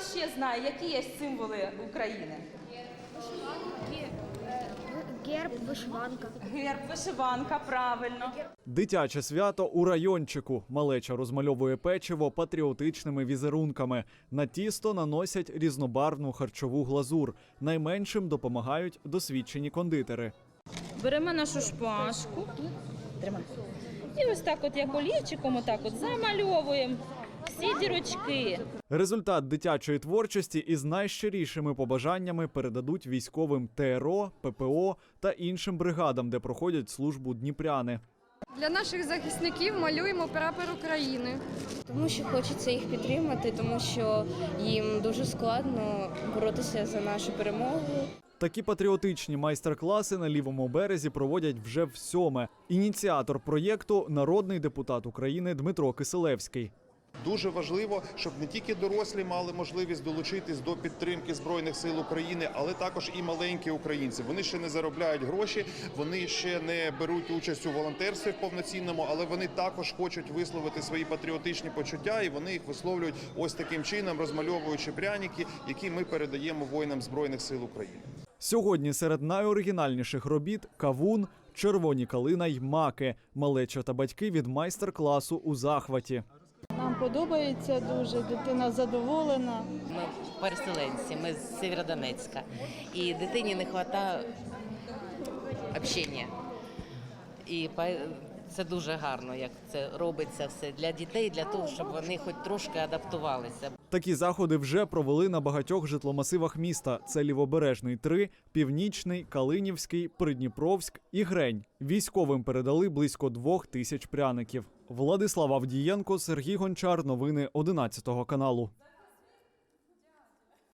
ще знає, які є символи України? Герб, вишиванка. Герб, вишиванка, правильно. Дитяче свято у райончику. Малеча розмальовує печиво патріотичними візерунками. На тісто наносять різнобарвну харчову глазур. Найменшим допомагають досвідчені кондитери. Беремо нашу шпажку. Тримай. І ось так, от як олівчиком, отак от замальовуємо всі дірочки. Результат дитячої творчості із найщирішими побажаннями передадуть військовим ТРО, ППО та іншим бригадам, де проходять службу дніпряни. Для наших захисників малюємо прапор України. Тому що хочеться їх підтримати, тому що їм дуже складно боротися за нашу перемогу. Такі патріотичні майстер-класи на лівому березі проводять вже всьоме. Ініціатор проєкту народний депутат України Дмитро Киселевський. Дуже важливо, щоб не тільки дорослі мали можливість долучитись до підтримки збройних сил України, але також і маленькі українці. Вони ще не заробляють гроші, вони ще не беруть участь у волонтерстві в повноцінному, але вони також хочуть висловити свої патріотичні почуття, і вони їх висловлюють ось таким чином, розмальовуючи пряники, які ми передаємо воїнам збройних сил України. Сьогодні серед найоригінальніших робіт кавун, червоні калина й маки. Малеча та батьки від майстер-класу у захваті. Нам подобається дуже, дитина задоволена. Ми переселенці, ми з Сєвєродонецька. І дитині не вистачає общення. І це дуже гарно, як це робиться все для дітей, для того, щоб вони хоч трошки адаптувалися. Такі заходи вже провели на багатьох житломасивах міста: це Лівобережний 3, Північний, Калинівський, Придніпровськ і Грень. Військовим передали близько двох тисяч пряників. Владислав Авдієнко, Сергій Гончар. Новини 11 каналу.